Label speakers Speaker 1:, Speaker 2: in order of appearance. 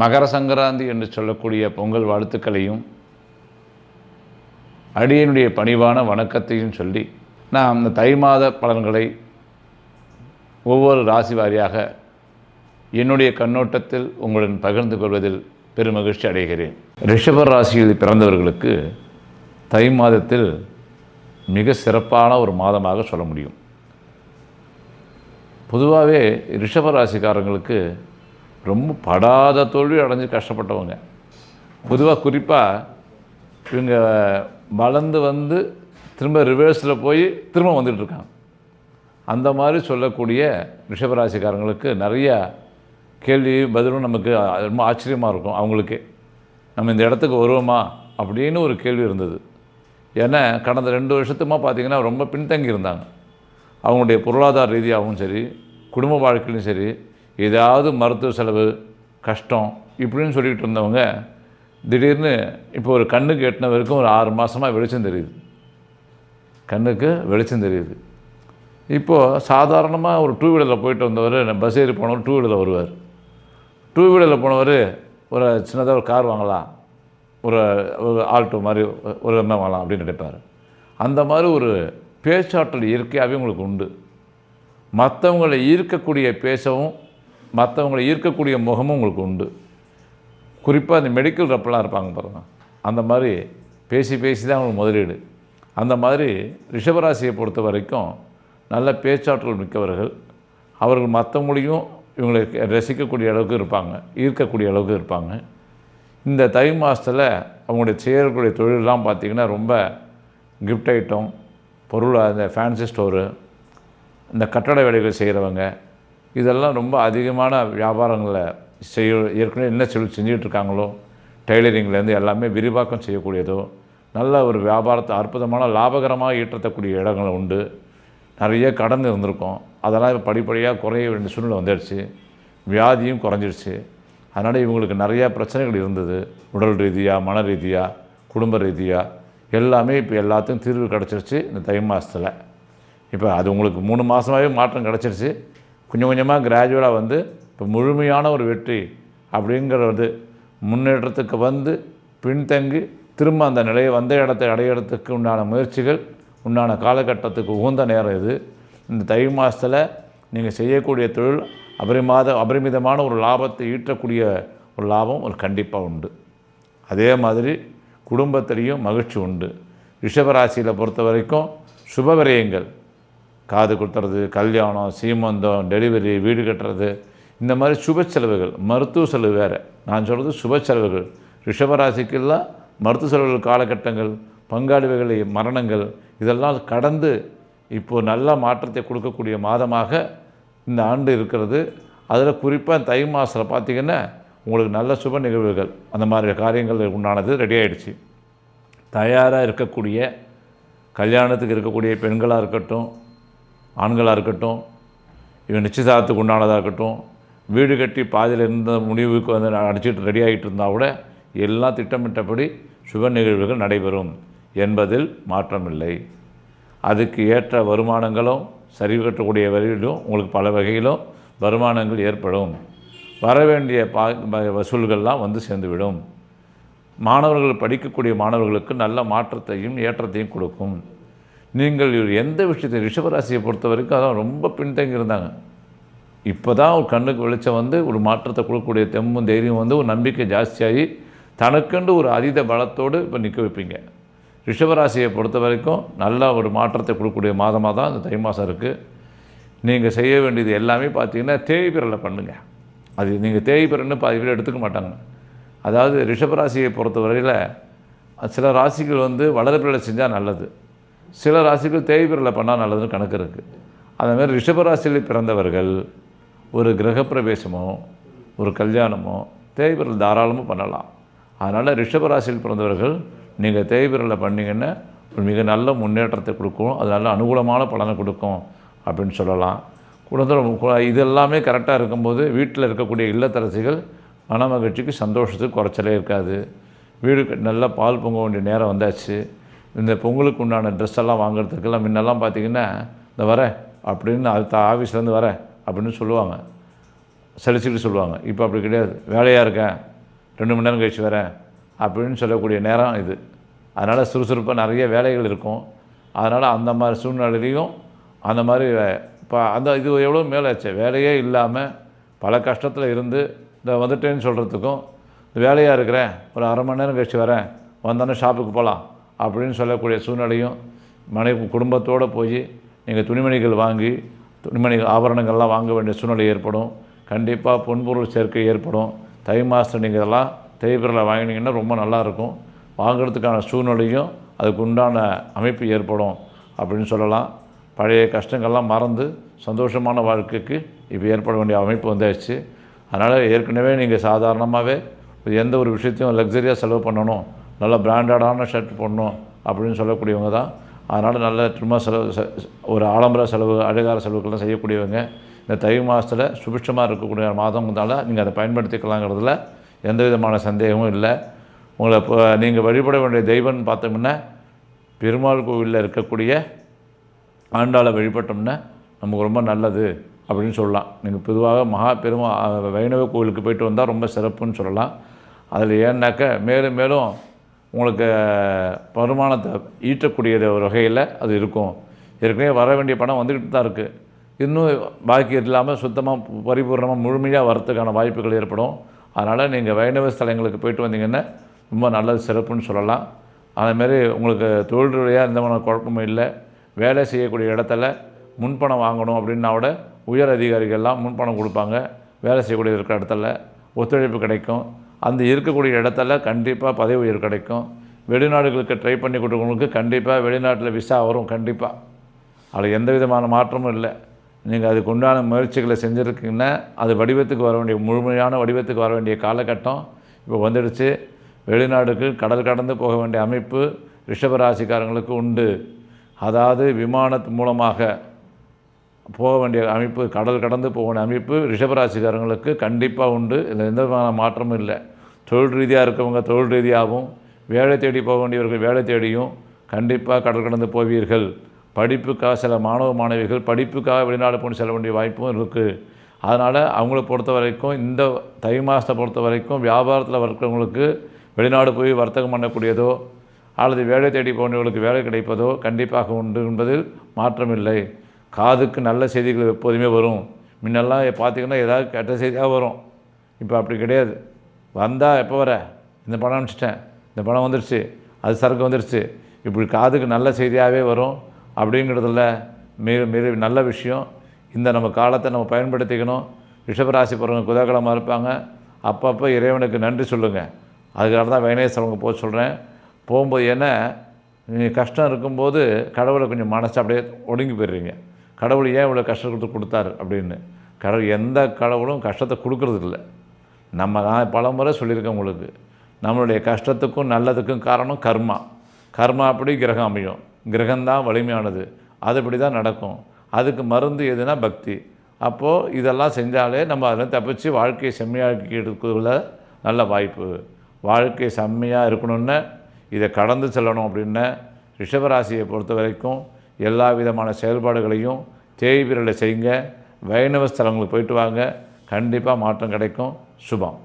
Speaker 1: மகர சங்கராந்தி என்று சொல்லக்கூடிய பொங்கல் வாழ்த்துக்களையும் அடியனுடைய பணிவான வணக்கத்தையும் சொல்லி நாம் இந்த தை மாத பலன்களை ஒவ்வொரு ராசி வாரியாக என்னுடைய கண்ணோட்டத்தில் உங்களுடன் பகிர்ந்து கொள்வதில் பெருமகிழ்ச்சி அடைகிறேன். ரிஷப ராசியில் பிறந்தவர்களுக்கு தை மாதத்தில் மிக சிறப்பான ஒரு மாதமாக சொல்ல முடியும். பொதுவாகவே ரிஷப ராசிக்காரங்களுக்கு ரொம்ப படாத தோல்வி அடைஞ்சு கஷ்டப்பட்டவங்க. பொதுவாக குறிப்பாக இவங்க வளர்ந்து வந்து திரும்ப ரிவர்ஸில் போய் திரும்ப வந்துட்டுருக்காங்க அந்த மாதிரி சொல்லக்கூடிய ரிஷபராசிக்காரங்களுக்கு நிறைய கேள்வி பதிலும் நமக்கு ரொம்ப ஆச்சரியமாக இருக்கும் அவங்களுக்கே. நம்ம இந்த இடத்துக்கு வருவோமா அப்படின்னு ஒரு கேள்வி இருந்தது. ஏன்னா கடந்த ரெண்டு வருஷத்துமா பார்த்திங்கன்னா ரொம்ப பின்தங்கி இருந்தாங்க. அவங்களுடைய பொருளாதார ரீதியாகவும் சரி குடும்ப வாழ்க்கையிலும் சரி ஏதாவது மருத்துவ செலவு கஷ்டம் இப்படின்னு சொல்லிக்கிட்டு இருந்தவங்க திடீர்னு இப்போ ஒரு கண்ணுக்கு எட்டின வரைக்கும் ஒரு ஆறு மாதமாக வெளிச்சம் தெரியுது. கண்ணுக்கு வெளிச்சம் தெரியுது. இப்போது சாதாரணமாக ஒரு டூ வீலரில் போயிட்டு வந்தவர் பஸ் ஏறி போனவர் டூ வீலரில் வருவார். டூ வீலரில் போனவர் ஒரு சின்னதாக ஒரு கார் வாங்கலாம். ஒரு ஒரு ஆல்டோ மாதிரி ஒரு என்ன வாங்கலாம் அப்படின்னு நினைப்பார். அந்த மாதிரி ஒரு பேச்சாற்றல் இயற்கையாகவே உங்களுக்கு உண்டு. மற்றவங்களை ஈர்க்கக்கூடிய பேசவும் மற்றவங்களை ஈர்க்கக்கூடிய முகமும் உங்களுக்கு உண்டு. குறிப்பாக இந்த மெடிக்கல் ரப்பெல்லாம் இருப்பாங்க பாருங்க. அந்த மாதிரி பேசி பேசி தான் அவங்களுக்கு முதலீடு. அந்த மாதிரி ரிஷபராசியை பொறுத்த வரைக்கும் நல்ல பேச்சாற்றல் மிக்கவர்கள். அவர்கள் மற்றவங்களையும் இவங்களை ரசிக்கக்கூடிய அளவுக்கு இருப்பாங்க ஈர்க்கக்கூடிய அளவுக்கு இருப்பாங்க. இந்த தை மாதத்தில் அவங்களுடைய செய்யக்கூடிய தொழிலெலாம் பார்த்திங்கன்னா ரொம்ப கிஃப்ட் ஐட்டம் பொருள் அந்த ஃபேன்சி ஸ்டோரு இந்த கட்டட வேலைகள் செய்கிறவங்க இதெல்லாம் ரொம்ப அதிகமான வியாபாரங்களை செய்ய ஏற்கனவே என்ன செல் செஞ்சுக்கிட்டு இருக்காங்களோ டெய்லரிங்லேருந்து எல்லாமே விரிவாக்கம் செய்யக்கூடியதோ நல்ல ஒரு வியாபாரத்தை அற்புதமான லாபகரமாக ஈட்டத்தக்கூடிய இடங்கள் உண்டு. நிறைய கடன் இருந்திருக்கும். அதெல்லாம் இப்போ படிப்படியாக குறைய வேண்டிய சூழ்நிலை வந்துடுச்சு. வியாதியும் குறைஞ்சிடுச்சு. அதனால் இவங்களுக்கு நிறையா பிரச்சனைகள் இருந்தது. உடல் ரீதியாக மன ரீதியாக குடும்ப ரீதியாக எல்லாமே இப்போ எல்லாத்துக்கும் தீர்வு கிடச்சிருச்சு இந்த தை மாதத்தில் இப்போ அது உங்களுக்கு மூணு மாதமாகவே மாற்றம் கிடச்சிருச்சு. கொஞ்சம் கொஞ்சமாக கிராஜுவலாக வந்து இப்போ முழுமையான ஒரு வெற்றி அப்படிங்கிறது முன்னேற்றத்துக்கு வந்து பின்தங்கி திரும்ப அந்த நிலையை வந்த இடத்தை அடையிறதுக்கு உண்டான முயற்சிகள் உண்டான காலகட்டத்துக்கு உகந்த நேரம் இது. இந்த தை மாதத்தில் நீங்கள் செய்யக்கூடிய தொழில் அபரிமாத அபரிமிதமான ஒரு லாபத்தை ஈட்டக்கூடிய ஒரு லாபம் ஒரு கண்டிப்பாக உண்டு. அதே மாதிரி குடும்பத்திலையும் மகிழ்ச்சி உண்டு. ரிஷபராசியில் பொறுத்த வரைக்கும் சுப விரயங்கள். காது குத்துறது கல்யாணம் சீமந்தம் டெலிவரி வீடு கட்டுறது இந்த மாதிரி சுப செலவுகள் மருத்துவ செலவு வேறு. நான் சொல்கிறது சுப செலவுகள். ரிஷபராசிக்கெல்லாம் மருத்துவ செலவுகள் காலகட்டங்கள் பங்காளிகளை மரணங்கள் இதெல்லாம் கடந்து இப்போது நல்ல மாற்றத்தை கொடுக்கக்கூடிய மாதமாக இந்த ஆண்டு இருக்கிறது. அதில் குறிப்பாக தை மாதத்தில் பார்த்திங்கன்னா உங்களுக்கு நல்ல சுப நிகழ்வுகள் அந்த மாதிரி காரியங்கள் உண்டானது ரெடி ஆகிடுச்சு தயாராக இருக்கக்கூடிய கல்யாணத்துக்கு இருக்கக்கூடிய பெண்களாக இருக்கட்டும் ஆண்களாக இருக்கட்டும் இவன் நிச்சயதார்த்தத்துக்கு உண்டானதாக இருக்கட்டும் வீடு கட்டி பாதியில் இருந்த முடிவுக்கு வந்து அடிச்சுட்டு ரெடி ஆகிட்டு இருந்தால் கூட எல்லாம் திட்டமிட்டபடி சுப நிகழ்வுகள் நடைபெறும் என்பதில் மாற்றமில்லை. அதுக்கு ஏற்ற வருமானங்களும் சரி கட்டக்கூடிய வகையிலும் உங்களுக்கு பல வகையிலும் வருமானங்கள் ஏற்படும். வர வேண்டிய பா வசூல்கள்லாம் வந்து சேர்ந்துவிடும். மாணவர்கள் படிக்கக்கூடிய மாணவர்களுக்கு நல்ல மாற்றத்தையும் ஏற்றத்தையும் கொடுக்கும். நீங்கள் எந்த விஷயத்தை ரிஷபராசியை பொறுத்த வரைக்கும் அதான் ரொம்ப பின்தங்கி இருந்தாங்க. இப்போ தான் ஒரு கண்ணுக்கு வெளிச்சம் வந்து ஒரு மாற்றத்தை கொடுக்கக்கூடிய தெம்பும் தைரியம் வந்து ஒரு நம்பிக்கை ஜாஸ்தியாகி தனக்குண்டு ஒரு அதீத பலத்தோடு இப்போ நிற்க வைப்பீங்க. ரிஷபராசியை பொறுத்த வரைக்கும் நல்ல ஒரு மாற்றத்தை கொடுக்கக்கூடிய மாதமாக தான் இந்த தை மாதம் இருக்குது நீங்கள் செய்ய வேண்டியது எல்லாமே பார்த்தீங்கன்னா தேய்பிரலை பண்ணுங்கள் அது நீங்கள் தேய்பிரன்னு பாதி பேர் எடுத்துக்க மாட்டாங்க. அதாவது ரிஷபராசியை பொறுத்த வரையில் சில ராசிகள் வந்து வளர்பிரலை செஞ்சால் நல்லது. சில ராசிகள் தேய்பிரலை பண்ணால் நல்லதுன்னு கணக்கு இருக்குது அதேமாதிரி ரிஷபராசியில் பிறந்தவர்கள் ஒரு கிரகப்பிரவேசமோ ஒரு கல்யாணமோ தேய்பிரல் தாராளமாக பண்ணலாம். அதனால் ரிஷபராசியில் பிறந்தவர்கள் நீங்கள் தேய்பிரலை பண்ணிங்கன்னா ஒரு மிக நல்ல முன்னேற்றத்தை கொடுக்கும். அது நல்ல அனுகூலமான பலனை கொடுக்கும் அப்படின்னு சொல்லலாம். குழந்தை இது எல்லாமே கரெக்டாக இருக்கும்போது வீட்டில் இருக்கக்கூடிய இல்லத்தரசிகள் மன மகிழ்ச்சிக்கு சந்தோஷத்துக்கு குறைச்சலே இருக்காது. வீடு நல்லா பால் பொங்க வேண்டிய நேரம் வந்தாச்சு. இந்த பொங்கலுக்கு உண்டான ட்ரெஸ் எல்லாம் வாங்குறதுக்கெல்லாம் முன்னெல்லாம் பார்த்தீங்கன்னா இந்த வரேன் அப்படின்னு அடுத்த ஆஃபீஸ்லேருந்து வரேன் அப்படின்னு சொல்லுவாங்க. சலிச்சுட்டு சொல்லுவாங்க. இப்போ அப்படி கிடையாது. வேலையாக இருக்கேன். ரெண்டு மணி நேரம் கழிச்சு வரேன் அப்படின்னு சொல்லக்கூடிய நேரம் இது. அதனால் சுறுசுறுப்பாக நிறைய வேலைகள் இருக்கும். அதனால் அந்த மாதிரி சூழ்நிலையிலையும் அந்த மாதிரி இப்போ அந்த இது எவ்வளோ மேலாச்சு வேலையே இல்லாமல் பல கஷ்டத்தில் இருந்து இந்த வந்துட்டேன்னு சொல்கிறதுக்கும் இந்த வேலையாக இருக்கிறேன். ஒரு அரை மணி நேரம் கழிச்சு வரேன். வந்தோன்னே ஷாப்புக்கு போகலாம் அப்படின்னு சொல்லக்கூடிய சூழ்நிலையும் மனை குடும்பத்தோடு போய் நீங்கள் துணிமணிகள் வாங்கி துணிமணிகள் ஆபரணங்கள்லாம் வாங்க வேண்டிய சூழ்நிலை ஏற்படும். கண்டிப்பாக பொன்பொருள் சேர்க்கை ஏற்படும். தை மாதம் நீங்கள் இதெல்லாம் தேய்பிரலை வாங்கினீங்கன்னா ரொம்ப நல்லாயிருக்கும். வாங்குறதுக்கான சூழ்நிலையும் அதுக்கு உண்டான அமைப்பு ஏற்படும் அப்படின்னு சொல்லலாம். பழைய கஷ்டங்கள்லாம் மறந்து சந்தோஷமான வாழ்க்கைக்கு இப்போ ஏற்பட வேண்டிய அமைப்பு வந்தாச்சு. அதனால் ஏற்கனவே நீங்கள் சாதாரணமாகவே எந்த ஒரு விஷயத்தையும் லக்ஸரியாக செலவு பண்ணணும். நல்ல பிராண்டடான ஷர்ட் போடணும் அப்படின்னு சொல்லக்கூடியவங்க தான். அதனால் நல்ல திரும்ப செலவு செ- ஒரு ஆடம்பர செலவு அழகார செலவுக்கெல்லாம் செய்யக்கூடியவங்க இந்த தை மாதத்தில் சுபிட்சமாக இருக்கக்கூடிய மாதங்கிறதால நீங்கள் அதை பயன்படுத்திக்கலாங்கிறதுல எந்த விதமான சந்தேகமும் இல்லை. உங்களை இப்போ நீங்கள் வழிபட வேண்டிய தெய்வம்னு பார்த்தோம்னா பெருமாள் கோவிலில் இருக்கக்கூடிய ஆண்டாளை வழிபட்டோம்னா நமக்கு ரொம்ப நல்லது அப்படின்னு சொல்லலாம். நீங்கள் பொதுவாக மகா பெருமா வைணவ கோவிலுக்கு போயிட்டு வந்தால் ரொம்ப சிறப்புன்னு சொல்லலாம். அதில் ஏன்னாக்க மேலும் மேலும் உங்களுக்கு வருமானத்தை ஈட்டக்கூடிய ஒரு வகையில் அது இருக்கும். ஏற்கனவே வர வேண்டிய பணம் வந்துக்கிட்டு தான் இருக்குது இன்னும் பாக்கி இல்லாமல் சுத்தமாக பரிபூர்ணமாக முழுமையாக வரத்துக்கான வாய்ப்புகள் ஏற்படும். அதனால் நீங்கள் வைணவ ஸ்தலங்களுக்கு போயிட்டு வந்தீங்கன்னா ரொம்ப நல்லது சிறப்புன்னு சொல்லலாம். அதேமாரி உங்களுக்கு தொழில் ரீதியாக எந்த குழப்பமும் இல்லை. வேலை செய்யக்கூடிய இடத்துல முன்பணம் வாங்கணும் அப்படின்னா கூட உயர் அதிகாரிகள்லாம் முன்பணம் கொடுப்பாங்க. வேலை செய்யக்கூடிய இருக்கிற இடத்துல ஒத்துழைப்பு கிடைக்கும். அந்த இருக்கக்கூடிய இடத்துல கண்டிப்பாக பதவி உயர் கிடைக்கும். வெளிநாடுகளுக்கு ட்ரை பண்ணி கொடுக்கறவங்களுக்கு கண்டிப்பாக வெளிநாட்டில் விசா வரும் கண்டிப்பாக அதில் எந்த விதமான மாற்றமும் இல்லை. நீங்கள் அதுக்கு உண்டான முயற்சிகளை செஞ்சுருக்கீங்கன்னா அது வடிவத்துக்கு வர வேண்டிய முழுமையான வடிவத்துக்கு வர வேண்டிய காலகட்டம் இப்போ வந்துடுச்சு. வெளிநாடுக்கு கடல் கடந்து போக வேண்டிய அமைப்பு ரிஷபராசிக்காரங்களுக்கு உண்டு. அதாவது விமானத்து மூலமாக போக வேண்டிய அமைப்பு கடல் கடந்து போக வேண்டிய அமைப்பு ரிஷபராசிக்காரங்களுக்கு கண்டிப்பாக உண்டு. இதில் எந்த விதமான மாற்றமும் இல்லை. தொழில் ரீதியாக இருக்கவங்க தொழில் ரீதியாகவும் வேலை தேடி போக வேண்டியவர்கள் வேலை தேடியும் கண்டிப்பாக கடல் கடந்து போவீர்கள். படிப்புக்காக சில மாணவ மாணவிகள் படிப்புக்காக வெளிநாடு போய் செல்ல வேண்டிய வாய்ப்பும் இருக்குது அதனால் அவங்கள பொறுத்த வரைக்கும் இந்த தை மாதத்தை பொறுத்த வரைக்கும் வியாபாரத்தில் இருக்கிறவங்களுக்கு வெளிநாடு போய் வர்த்தகம் பண்ணக்கூடியதோ அல்லது வேலை தேடி போனவர்களுக்கு வேலை கிடைப்பதோ கண்டிப்பாக உண்டு என்பதில் மாற்றமில்லை. காதுக்கு நல்ல செய்திகள் எப்போதுமே வரும். முன்னெல்லாம் பார்த்தீங்கன்னா ஏதாவது கெட்ட செய்தியாக வரும். இப்போ அப்படி கிடையாது. வந்தால் எப்போ வர? இந்த பணம் அனுப்பிச்சிட்டேன். இந்த பணம் வந்துருச்சு. அது சரக்கு வந்துருச்சு. இப்படி காதுக்கு நல்ல செய்தியாகவே வரும் அப்படிங்கிறதுல மிக மிக நல்ல விஷயம். இந்த நம்ம காலத்தை நம்ம பயன்படுத்திக்கணும். ரிஷபராசி பிறகு குதாகலமாக இருப்பாங்க. அப்பப்போ இறைவனுக்கு நன்றி சொல்லுங்கள் அதுக்காக தான் வைணேஸ்வரவங்க போக சொல்கிறேன் போகும்போது ஏன்னா நீங்கள் கஷ்டம் இருக்கும்போது கடவுளை கொஞ்சம் மனசு அப்படியே ஒடுங்கி போயிடுறீங்க. கடவுள் ஏன் இவ்வளோ கஷ்டம் கொடுத்து கொடுத்தாரு அப்படின்னு? கடவுள் எந்த கடவுளும் கஷ்டத்தை கொடுக்கறது இல்லை நம்ம நான் பல முறை சொல்லியிருக்கேன் உங்களுக்கு. நம்மளுடைய கஷ்டத்துக்கும் நல்லதுக்கும் காரணம் கர்மா. கர்மா அப்படி கிரகம் அமையும். கிரகம்தான் வலிமையானது. அதுபடி தான் நடக்கும். அதுக்கு மருந்து எதுனா பக்தி. அப்போது இதெல்லாம் செஞ்சாலே நம்ம அதில் தப்பிச்சு வாழ்க்கையை செம்மையாக்கி எடுக்கிறதுல நல்ல வாய்ப்பு. வாழ்க்கை செம்மையாக இருக்கணும்னு இதை கடந்து செல்லணும் அப்படின்னு ரிஷபராசியை பொறுத்த வரைக்கும் எல்லா விதமான செயல்பாடுகளையும் தேய்விரலை செய்யுங்க. வைணவ ஸ்தலங்களுக்கு போயிட்டு வாங்க. கண்டிப்பாக மாற்றம் கிடைக்கும். 书宝。